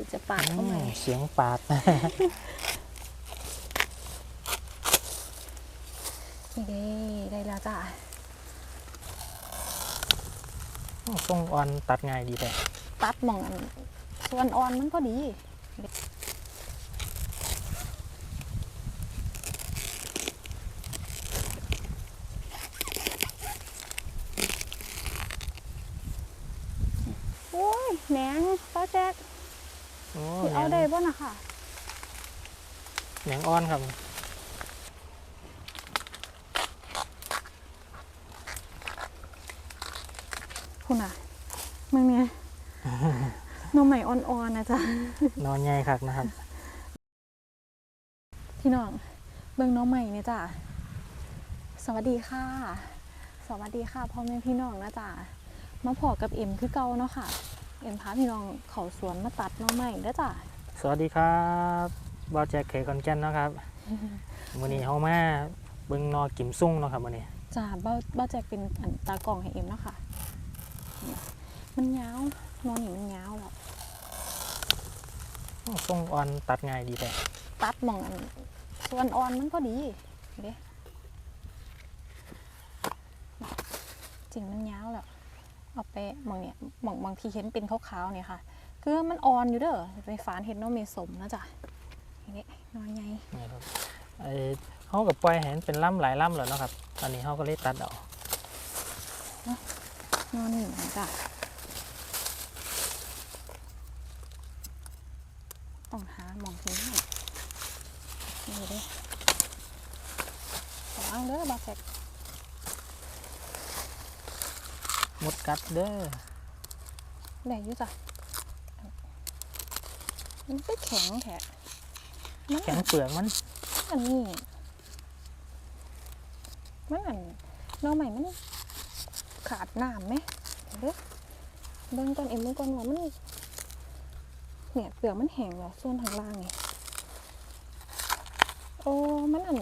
คือจะปาดเข้ามาอืมเสียงปาดนี่เด้ได้แล้วจ้ะทรงอ่อนตัดง่ายดีแต่ตัดหมองอันส่วนอ่อนมันก็ดีโอ้ยแหนงป้าแจ๊ก โอ้สิแหนเอางได้บ่นะค่ะแหนงอ่อนครับคุณอะมึงเนี่ยหน้องใหม่อ่อนๆนะจ๊ะนอนใหญ่คักนะครับ พี่น้องเบิ่งน้องใหม่เนี่ยจ้ะสวัสดีค่ะ สวัสดีค่ะพ่อแม่พี่น้องนะจ๊ะมาพอกับเอ็มคือเก่าเนาะค่ะ เอ็มพาพี่น้องเขาสวนมาตัดน้องใหม่เด้อจ้ะสวัสดีครับบอแจ็คเคคอนแกนเนาะครับวันนี้เฮามาเบิ่งนอกิมซุ่งเนาะครับวันนี้จ้าเบ้าเบ้าแจกเป็นอันตากล่องให้เอ็มเนาะค่ะนี่มันยาวนอนนี่มันยาวแล้วทรงอ่อนตัดง่ายดีแต่ตัดหมองอันส่วนอ่อนมันก็ดีเด้จริงมันยาวแล้ว เอาไปหมองเนี่ยหมองบางทีเห็นเป็นขาวๆเนี่ยค่ะ คือมันอ่อนอยู่เด้อไปฝานเห็ดน้องเมสมนะจ๊ะอย่างนี้น้อยใหญ่นี่ครับไอเฮากับปล่อยให้มันเป็นล่ำหลายล่ำแล้วเนาะครับ ตอนนี้เฮาก็เลยตัดเอานอนหนึ่งนะจ๊ะต้องหาหมองทิ้งให้นี่เด้ระวังเด้อบาแฟก ห มดกัดเด้อแดงอยู่จ้ะมันก็แข็งแท้มันแข็งเปลือกมันอันนี้มันอันหน้องใหม่มันขาดน้ำไหมเด้อเบิ่งก่อนเอ็มเบิ่งก่อนว่ามันเนี่ยเปลือกมันแห้งแล้วส่วนข้างล่างนี่โอ้มันอัน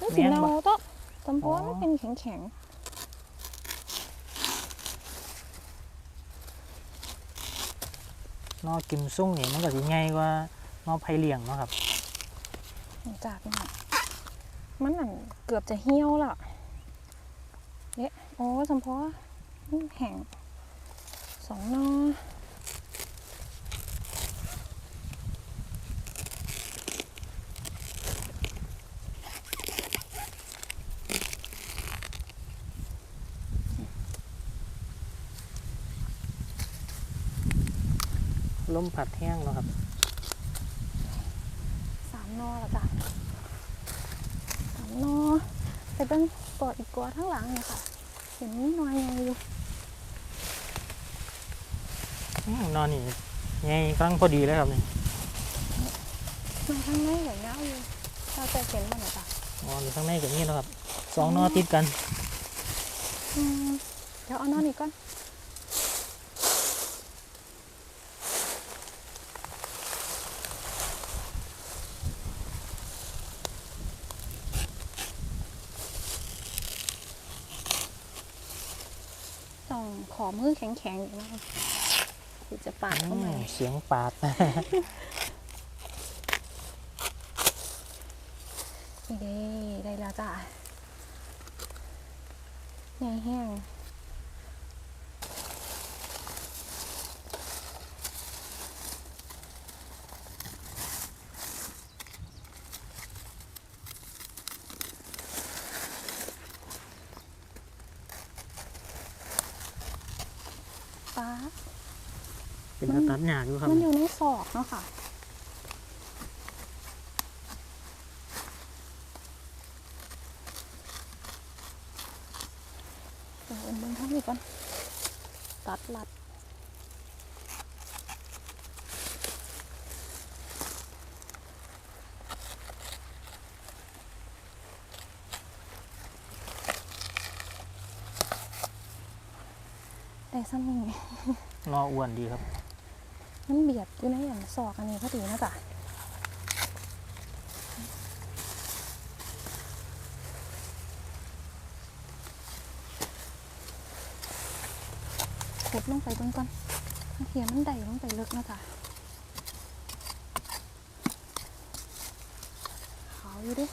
มันสีเนาโตะจำเพราะว่ามันเป็นแข็งแข็ง นอกิมซุ่งนี่มันก็สิง่ายกว่านอไผ่เลี้ยงเนาะครับ จากนี่มันอันเกือบจะเหี่ยวและเนี่ยโอ้สมพอแห้งสองนอ ลมผัดแห้งเนาะครับสามหนอและจ้ะสามหนอแต่เป็นตัวอีกตัวทั้างหลังเนี่ยค่ะ เห็นนิดหน่อยยังอยู่อืมนอนนี่ไงกำลังพอดีเลยครับนี่มันข้างในเหลือยาวอยู่เราจะเห็นมันเหรอจ้ะนอนอยู่ข้างในกับนี่เนาะครับสองนอติดกันอืมเดี๋ยวเอานอนอีกก่อน ขอมือแข็งๆอยู่นะคะคือจะปาดเข้ามาอืมเสียงปาด นี่เด้ได้แล้วจ้ะใหญ่แห้งป้า เป็น กระตัดหยากอยู่ครับมันอยู่ในศอกเนาะค่ะเดี๋ยวเอ็มเบิ้งเท่านี้ก่อนตัดลัดแต่ซ้ำนี่นออ้วนดีครับ มันเบียดอยู่ในอย่างซอกอันนี้พอดีนะจ๊ะขุดลงไปก่อนก่อนเขียมันไดลงไปลึกนะจ๊ะขาวอยู่ดิ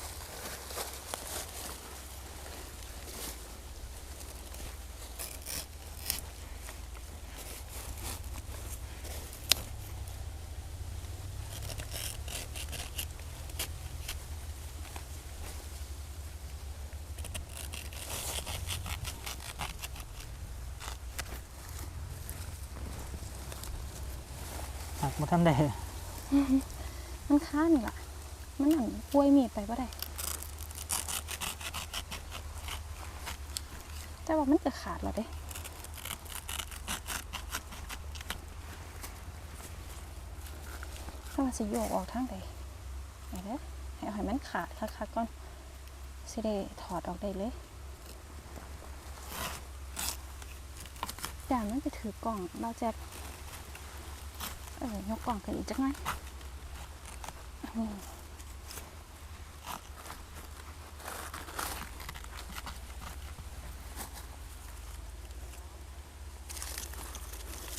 มาท่านได้มันค้านนี่ล่ะ มันหนังป่วยมีดไปก็ได้ แต่ว่ามันจะขาดแล้วเด้ถ้ามันสิโยกออกทางใดไหนเด้ให้เอาให้มันขาดคักๆก่อนสิได้ถอดออกได้เลยด่ามันจะถือกล่องเราแจ็บ เออยกกล่องขึ้นอีกจักหน่อย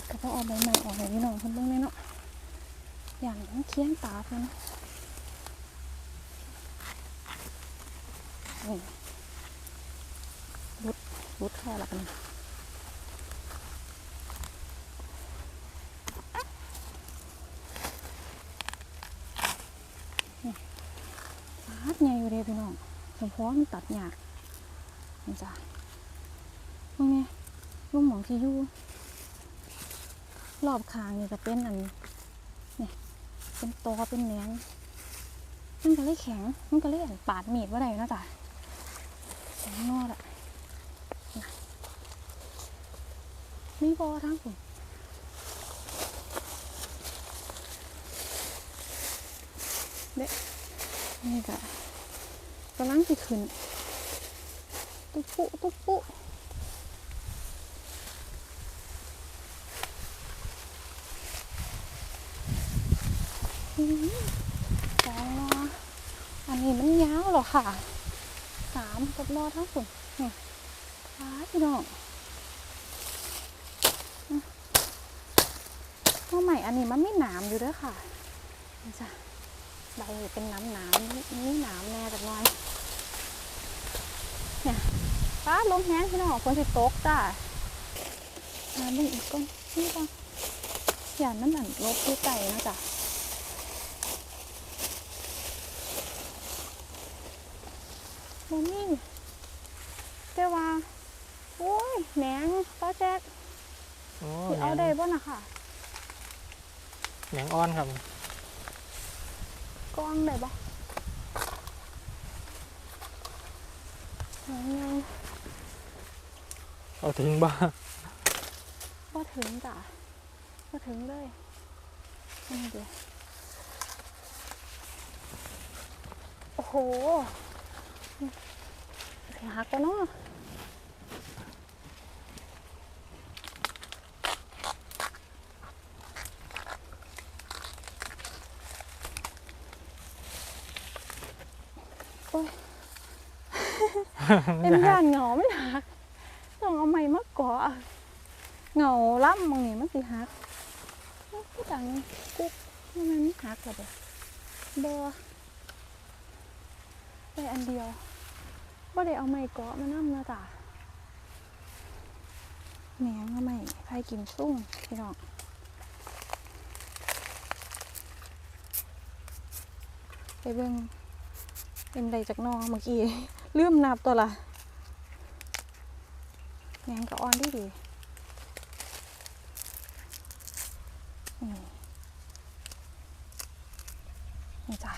ก็ต้องเอาใบใหม่ออกให้พี่น้องเพิ่นเบิ่งแน่เนาะอย่างมันเคี้ยงตาเพิ่นนี่รุดรุดแค่ละกันตัด ใหญ่อยู่เด้พี่น้องสมพรมันตัดหยากนี่จ้ะตรงนี้ลูกหมองที่อยู่รอบคางนี่ก็เป็นอันนี่เป็นตอเป็นแหนงมันก็เลยแข็ง มันก็เลยปาดมีดว่าได้เนะจ้ะแข็งนอดอะนะมีบอทั้งผมเด็กนี่ก็ กำลังสิขึ้น ตุ๊ปุตุ๊ปุอื้อหือสองรออันนี้มันยาวเหรอค่ะ สามกับรอทั้งฝุ่นนี่ฟ้าพี่น้องข้าใหม่อันนี้มันไม่หนามอยู่ด้วยค่ะนี่จ้ะ ใบเป็นน้ำหนามนี่หนามแน่จักหน่อยฟ้าลมแห้งพี่น้องคนสิตกจ้ามาเบิ่งอีกก่อนนี่ก่อนอย่ามันหันลบที่ไก่นะจ๊ะโมมี่แต่ว่าโอ้ยแหนงป้าแจ๊กโอ้สิเอาได้บ่นะค่ะแหนงอ่อนครับ กล้องได้บ่แหนงยังเอาถึงบ้าบ่ถึงจ้ะบ่ถึงเลยนี่เดียวโอ้โหเสียหักแล้วเนาะ เป็นย่านเหงาไม่หักต้องเอาไม้มาเกาะเหงาล่ำมึงนี่มันสิหักผู้ดังกุ๊กมันมันหักหรอเบ่บอได้อันเดียวบ่ได้เอาไม้เกาะมานำนะจ้ะแหนงเอาไม้ใครกินซุ่งพี่น้องไปเบิ่ง เป็นใดจากนอเมื่อกี้เลื่อมนับตัวละแหนงก็อ่อนดีดีนี่นี่จ้ะ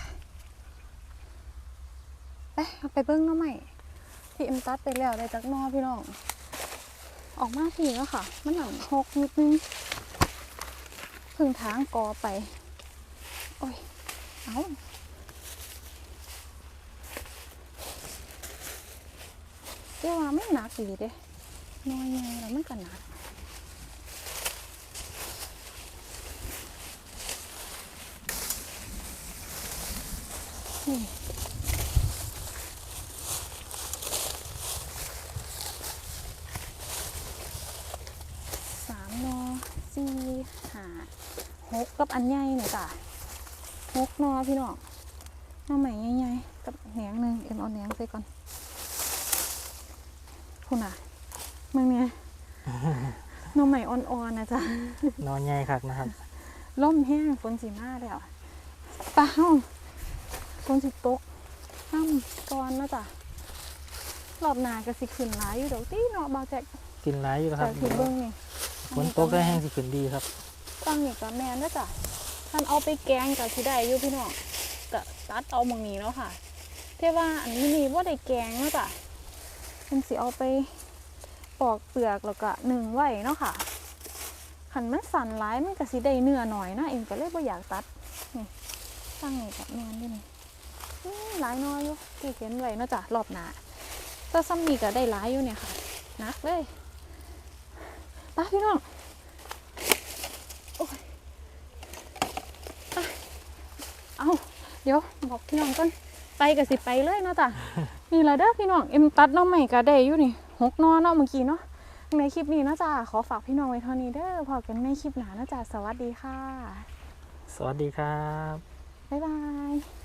ไปเอาไปเบิ้งน้องใหม่ที่เอ็มตัดไปแล้วได้จากนอพี่น้อง ออกมาทีแล้วค่ะ มันหนังหกนิดนึงพึ่งทางกอไป โอ้ย เอาเรียกว่าไม่หนักดีเด้น้อยไงแล้วมันก็หนักนี่สามนอสี่ห้าหกกับอันใหญ่เนี่ยจ้ะหกนอพี่น้องน้าใหม่ใหญ่ๆกับแหนงหนึ่งเอ็มเอาแหนงใส่ก่อน คุณอะมึงเนี่ยหน้าใหม่อ่อนๆนะจ๊ะนอนใหญ่คักนะครับล่มแห้งฝนสีมาแล้วปะเฮ้าฝนสิตกห้ามก่อนนะจ๊ะรอบหน้าก็สิขึ้นหลายอยู่ดอกตีเนาะบาวแจ็คกินหลายอยู่นะคจารับกที่เบิ้งนี่ฝนตกได้แห้งสิขึ้นดีครับตั้งนี่ก็แม่นนะจ๊ะท่านเอาไปแกงกับที่ได้อยู่พี่น้องก็ตัดเอาหมองนี้เนาะค่ะเท่ว่าอันนี้นี่ว่าได้แกงเนาะจ๊ะ เป็นสิเอาไปปอกเปลือกแล้วก็หนึ่งไว้เนาะค่ะขันมันสั่นร้ายมันก็สิได้เนื้อหน่อยนะเอ็มก็เลยบ่อยากตัดนี่ตั้งนี่กับแมนด้วยนี่หลายน้อยอยู่ที่เห็นไว้เนาะจ๊ะรอบหน้าแต่ซ้ำนี่ก็ได้หลายอยู่เนี่ยค่ะนักเลยไปพี่น้องเอาเดี๋ยวบอกพี่น้องก่อน ไปกับสิไปเลยเนาะจ้ะนี่ละเด้อพี่น้องเอ็มตัดหน้องใหม่ก็ได้อยู่นี่หกหนอเนาะเมื่อกี้เนาะในคลิปนี้เนาะจ้ะขอฝากพี่น้องไว้เท่านี้เด้อพอกันในคลิปหน้าเนาะจ้ะสวัสดีค่ะ สวัสดีครับ บ๊ายบาย